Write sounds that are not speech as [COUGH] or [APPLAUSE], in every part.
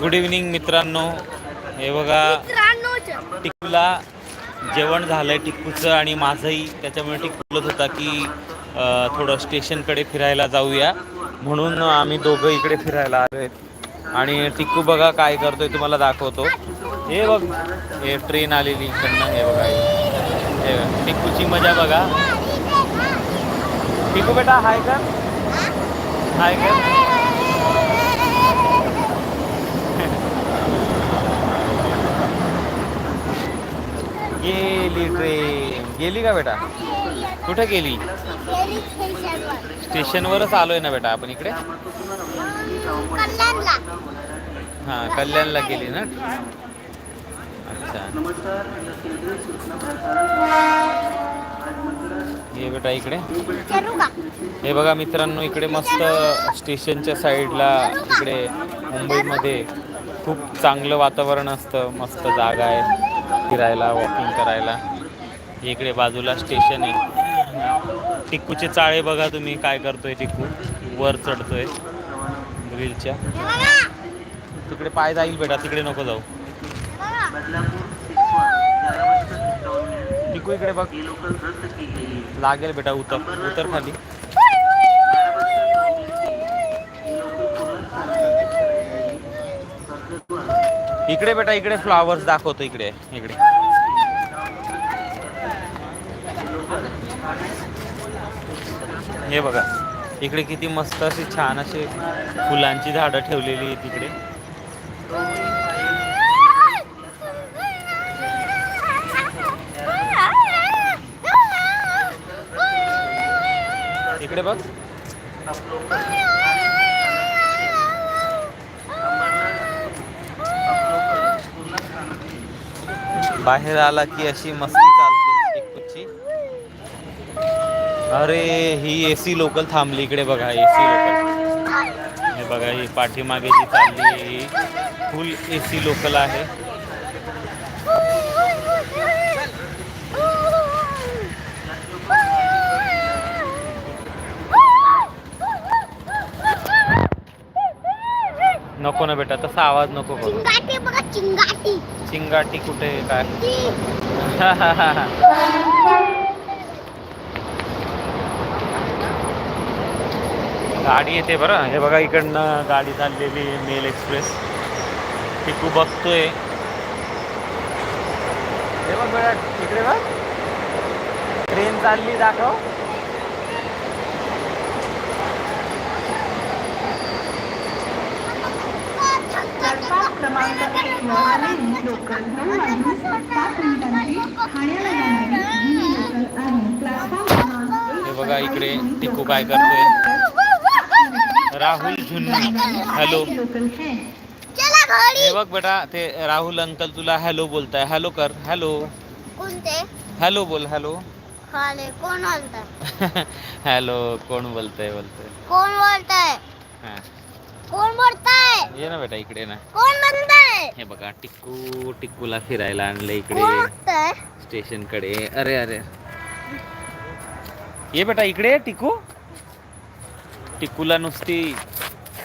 Good evening मित्रांनो. हे बघा टिकूला जेवण झालंय. टिकूचं आणि माझंही. त्याच्यामुळे टिकू बोलत होता की थोडं स्टेशनकडे फिरायला जाऊया. म्हणून आम्ही दोघं इकडे फिरायला आलो आहेत आणि टिकू बघा काय करतोय तुम्हाला दाखवतो. हे बघ हे ट्रेन आलेली इकडनं. हे बघा हे. बघा. टिकूची मजा बघा. टिकू बेटा हाय कर हाय कर गेली ट्रेन गेली का बेटा? कुठे गेली? स्टेशनवरच आलोय ना बेटा आपण इकडे? कल्याणला. हां कल्याणला गेली ना? अच्छा. ये बेटा इकडे. हे बघा मित्रांनो इकडे मस्त स्टेशनच्या साईडला इकडे मुंबईमध्ये खूप चांगलं वातावरण असतं मस्त जागा आहे. फिरायला वॉकिंग करायला. इकडे बाजूला स्टेशन आहे. टिक्कूचे चाळे बघा तुम्ही काय करतोय टिक्कू वर चढतोय. ग्रिलच्या. तिकडे पाय जाईल बेटा तिकडे नको जाऊ. टिकू इकडे बघ. लागेल बेटा उतर उतर खाली. इकडे बेटा इकडे फ्लावर्स दाखवतो इकडे इकडे. हे बघा इकडे किती मस्त अशी छान अशी फुलांची झाडं ठेवलेली आहेत तिकडे इकडे बघ. बाहेर आला की अशी मस्ती चालते टिकूची अरे ही एसी लोकल थांबली इकडे बघा एसी लोकल हे बघा ही पाठीमागे जी चालली ही फुल एसी लोकल आहे. नको ना बेटा तसा आवाज नको करू. चिंगाटी बघा चिंगाटी. चिंगाटी कुठे काय? गाडी येते बरं. हे बघा इकडनं गाडी चाललेली मेल एक्सप्रेस. टिकू बघतोय. हे बघ बेटा इकडे बघ. ट्रेन चालली दाखव. क्रमांक एकवर लोकल सात मिनिटांची ठाण्याला जाणारी ही लोकल आहे प्लॅटफॉर्म क्रमांक हे बघा इकडे टिकू काय करतोय. राहुल झुन्नू. हॅलो. है बघ बेटा ते राहुल अंकल तुला हॅलो बोलताय. हॅलो कर. हॅलो. कोणते? हॅलो बोल हॅलो. कोण बोलताय? [LAUGHS] हॅलो कोण बोलतंय बोलतंय? कोण बोलताय? हां. कोण बोलताय ये ना बेटा इकडे ना. कोण बोलताय हे बघा टिक्कू टिक्कूला फिरायला आणलं इकडे. स्टेशनकडे अरे अरे. ये बेटा इकडे टिकू टिक्कूला नुसती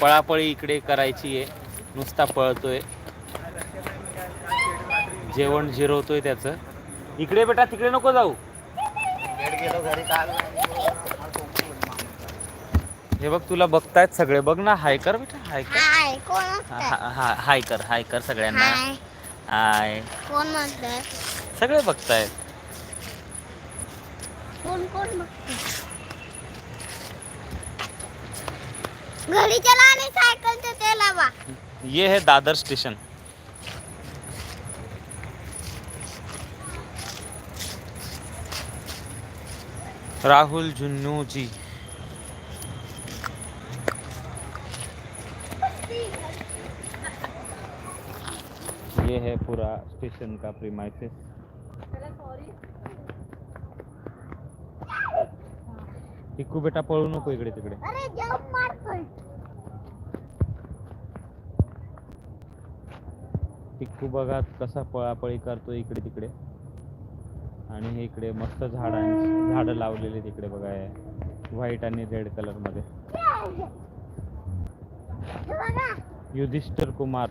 पळापळी इकडे करायची आहे. नुसता पळतोय. जेवण जिरवतोय त्याचं. इकडे बेटा तिकडे नको जाऊ. हे बघ तुला बघतायत सगळे. बघ ना हाय कर बेटा हाय कर. हाय कोण हा- हा- हा- हाय कर हाय कर सगळ्यांना. हाय. हाय. कोण म्हणताय? सगळे बघतायत. कोण कोण बघताय? घरी चला आणि सायकलचे तेल लावा. ये है दादर स्टेशन. राहुल झुन्नू जी है पूरा स्टेशन का प्रीमाइसेस टिकू बेटा पळू नको इकडे तिकडे। टिक्कू बघा कसा पळापळी करतो इकडे तिकडे। आणि हे इकडे मस्त झाडांची झाडं लावलेली तिकडे बघा व्हाईट आणि रेड कलरमध्ये युधिष्ठिर कुमार।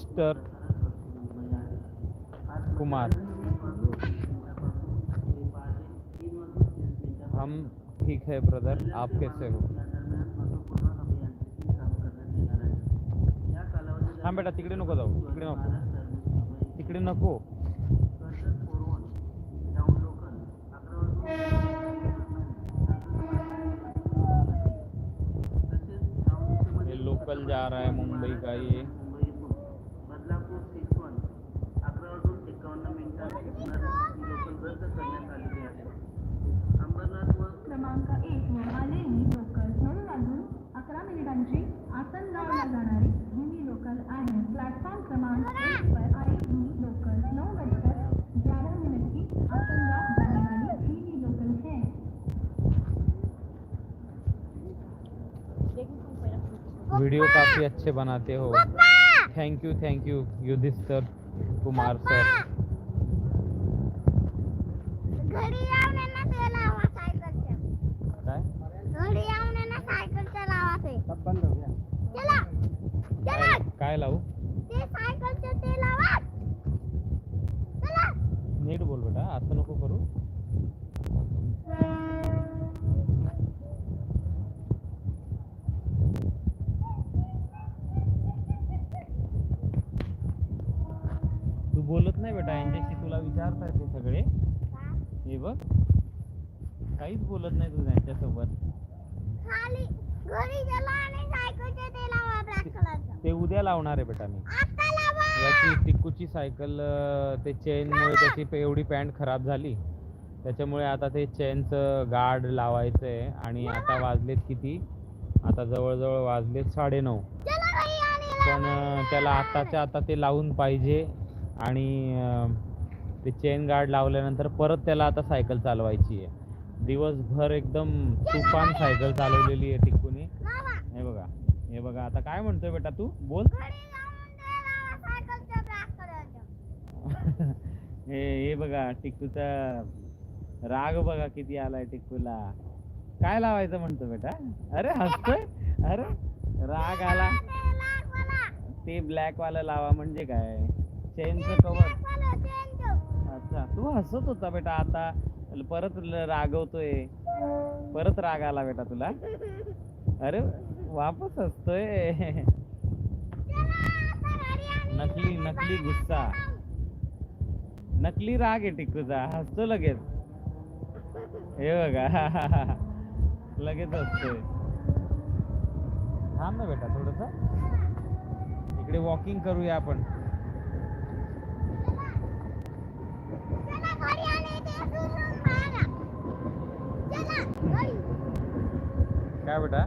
युधिष्ठर कुमार। हम ठीक है ब्रदर आप कैसे हो? हाँ, बेटा, तिकडे नको जाऊ, तिकडे नको. तिकडे नको. लोकल जा रहा है मुंबई का ये। क्रमांक एक वर आलेली लोकल. नऊ वाजून अकरा मिनिटांची आसनगावला जाणारी हिंदी लोकल आहे. प्लॅटफॉर्म क्रमांक एक पर आई हिंदी लोकल. नऊ बजकर ग्यारह मिनट की आसनगाव जाने वाली लोकल है वीडियो काफ़ी अच्छे बनाते हो. Thank you thank you Yudhishthir Kumar sir तुला विचारताय ते सगळे. हे बघ. काहीच बोलत नाही तू त्यांच्यासोबत. ते उद्या लावणार आहे बेटा मी. याची टिक्कूची सायकल ते चेनमुळे त्याची एवढी पॅन्ट खराब झाली. त्याच्यामुळे आता ते चेनचं गार्ड लावायचं आहे आणि आता वाजलेत किती? आता जवळजवळ वाजलेत साडेनऊ. घरी आणि पण त्याला आताच्या आता ते लावून पाहिजे आणि ते चेन गार्ड लावल्यानंतर परत त्याला आता सायकल चालवायची आहे. दिवसभर एकदम तुफान सायकल चालवलेली आहे टिक्कूने हे बघा हे बघा आता काय म्हणतोय बेटा तू? बोल. [LAUGHS] हे हे बघा टिक्कूचा राग बघा किती आलाय टिक्कूला काय लावायचं म्हणतो बेटा? अरे हसतोय? अरे राग आला. ते ब्लॅक वाला लावा म्हणजे काय? चेनचं कवर अच्छा तू हसत होता बेटा आता. परत रागवतोय. परत राग आला बेटा तुला. अरे वापस हसतोय. नकली नकली गुस्सा. नकली राग आहे टिकूचा हसतो लगेच. हे बघा. लगेच हसतोय. थांब ना बेटा थोडस. इकडे वॉकिंग करूया आपण चला घरी आणि ते सोडून मारा चला घरी काय बेटा?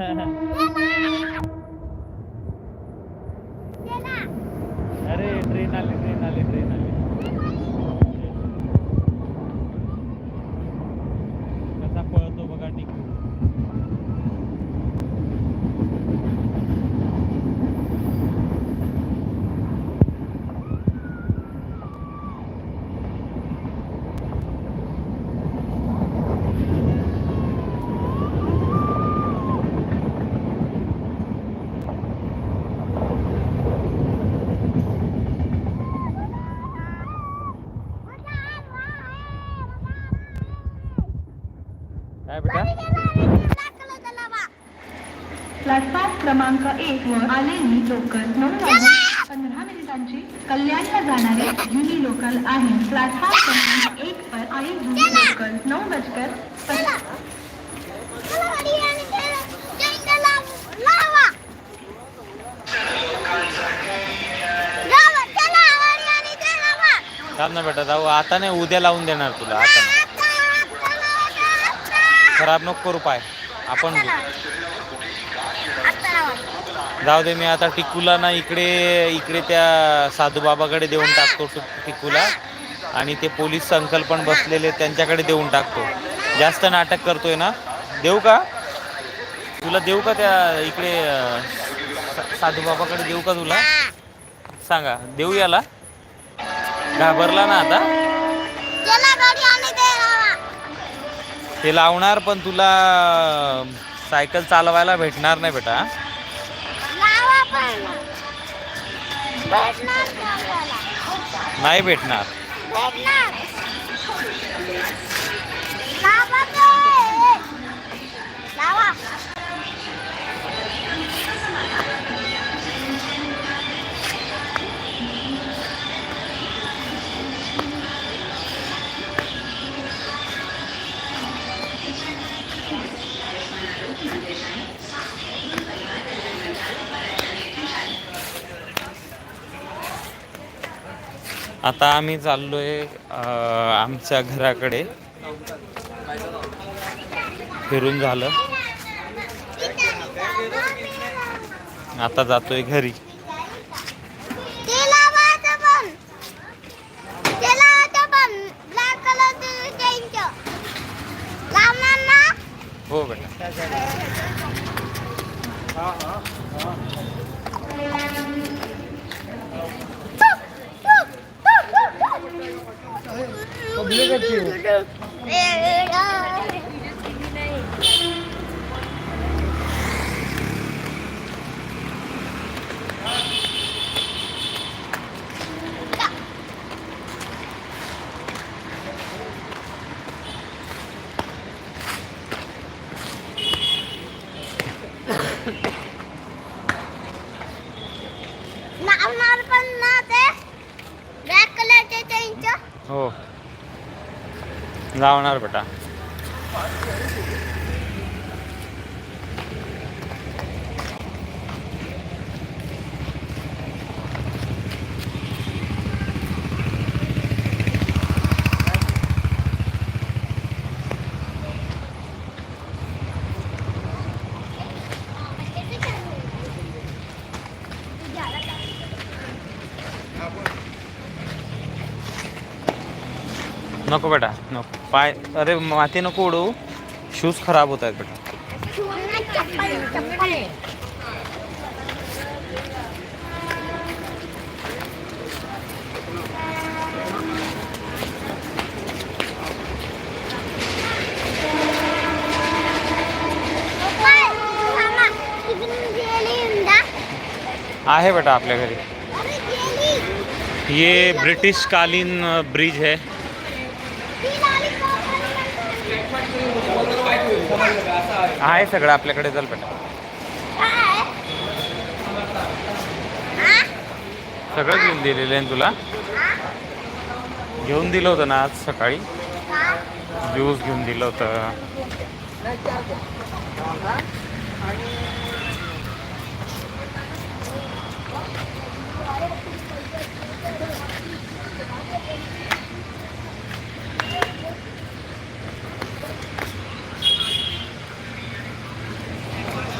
哈 [LAUGHS] 哈 क्रमांक एक वर आलेली लोकल. म्हणून पंधरा मिनिटांची कल्याणला जाणारे जुनी लोकल आहे. प्लॅटफॉर्म क्रमांक एक वर आली जुनी लोकल. नऊ वाजकर. ना बेटा जाऊ. आता नाही उद्या लावून देणार तुला. आता नाही. खराब नको करू पाय. आपण जाऊ दे मी आता टिकूला ना इकडे इकडे त्या साधूबाबाकडे देऊन टाकतो टिकूला. आणि ते पोलीस अंकल पण बसलेले त्यांच्याकडे देऊन टाकतो. जास्त नाटक करतोय ना. देऊ का? तुला देऊ का त्या इकडे साधूबाबाकडे देऊ का तुला? सांगा देऊ याला. घाबरला ना आता. ते लावा ते लावणार पण तुला सायकल चालवायला भेटणार नाही बेटा? नाही भेटणार. आता आम्ही चाललो आहे आमच्या घराकडे. फिरून झालं. आता जातोय घरी. 我不是个猪。लावणार बेटा. नको बेटा नको. पाय अरे माती नको उडू शूज़ खराब होत आहेत बेटा. आहे बेटा आपल्या घरी. ये ब्रिटिश कालीन ब्रिज है. आहे सगळं आपल्याकडे चल बेटा सगळं घेऊन दिलेलं आहे ना तुला? घेऊन दिलं होतं ना आज सकाळी. ज्यूस घेऊन दिलं होतं.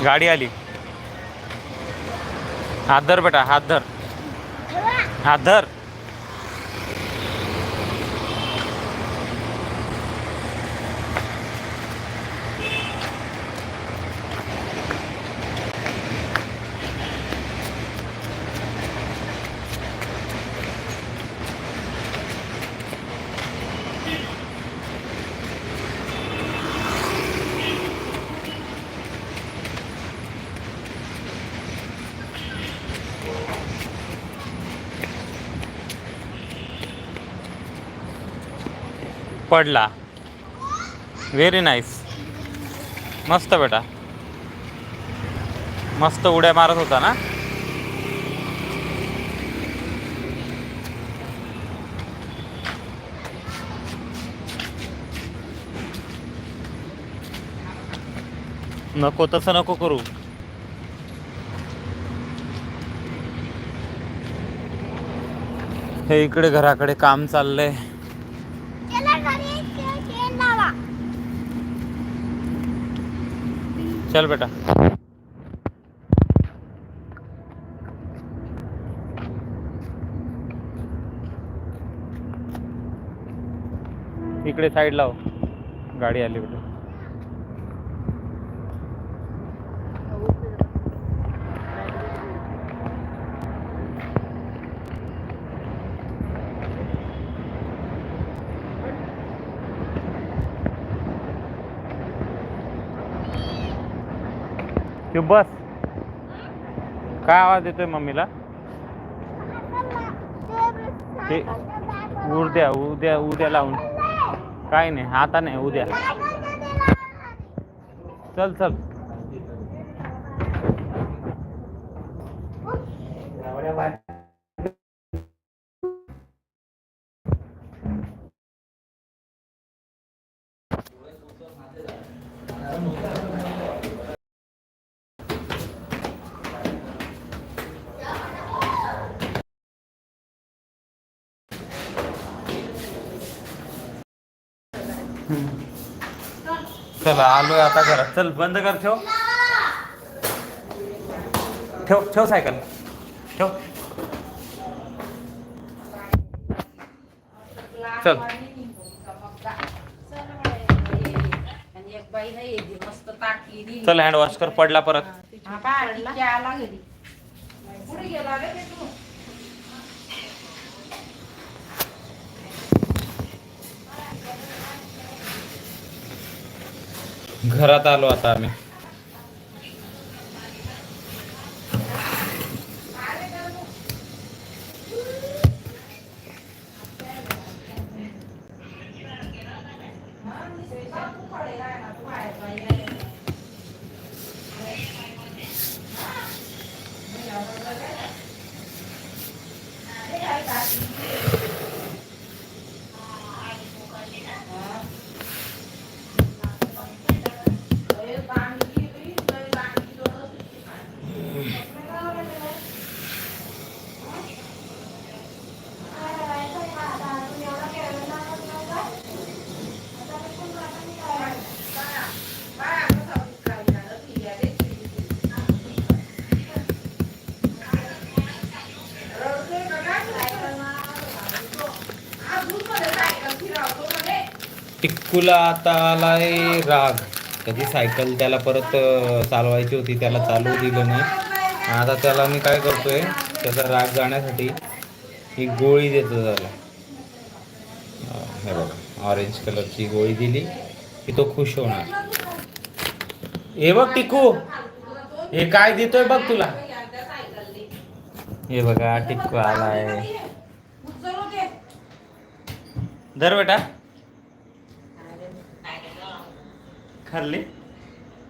गाडी आली. हात धर बेटा हात धर. हात धर. पडला. व्हेरी नाईस मस्त बेटा. मस्त उड्या मारत होता ना? नको तसं नको करू. हे इकडे घराकडे काम चाललंय. चल बेटा। इकडे साईड लाव. गाडी आली बेटा. तू बस। काय आवाज येतोय मम्मीला? ते उद्या उद्या उद्या लावून. काय नाही आता नाही उद्या. चल चल. चला आलोय आता घरात. चल बंद कर ठेव. ठेव ठेव सायकल. ठेव. चल. चल हँड वॉश कर पडला परत. घरात आलो आता आम्ही. टिक्कूला आता आलाय राग. त्याची सायकल त्याला परत चालवायची होती त्याला चालू दिलं नाही. आता त्याला मी काय करतोय त्याचा राग जाण्यासाठी ही गोळी देतो त्याला. हे बघा ऑरेंज कलरची गोळी दिली की तो खुश होणार. हे बघ टिकू हे काय देतोय बघ तुला. हे बघा टिक्कू आलाय. धर बेटा. खाल्ली?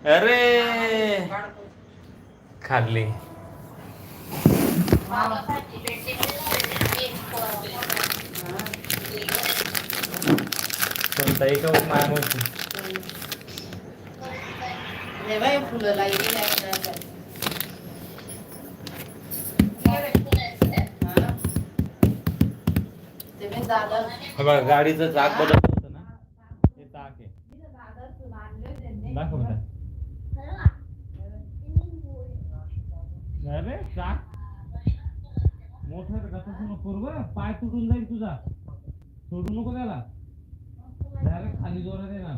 अरे! खाल्ली. कोणता एक माया हे. बघा गाडीचं चाक बदलत होतं ना हे चाक आहे दाखव बेटा अरे चाक मोठं आहे का तसं नको करू बरं पाय तुटून जाईल तुझा सोडू नको त्याला डायरेक्ट खाली जोरात येणार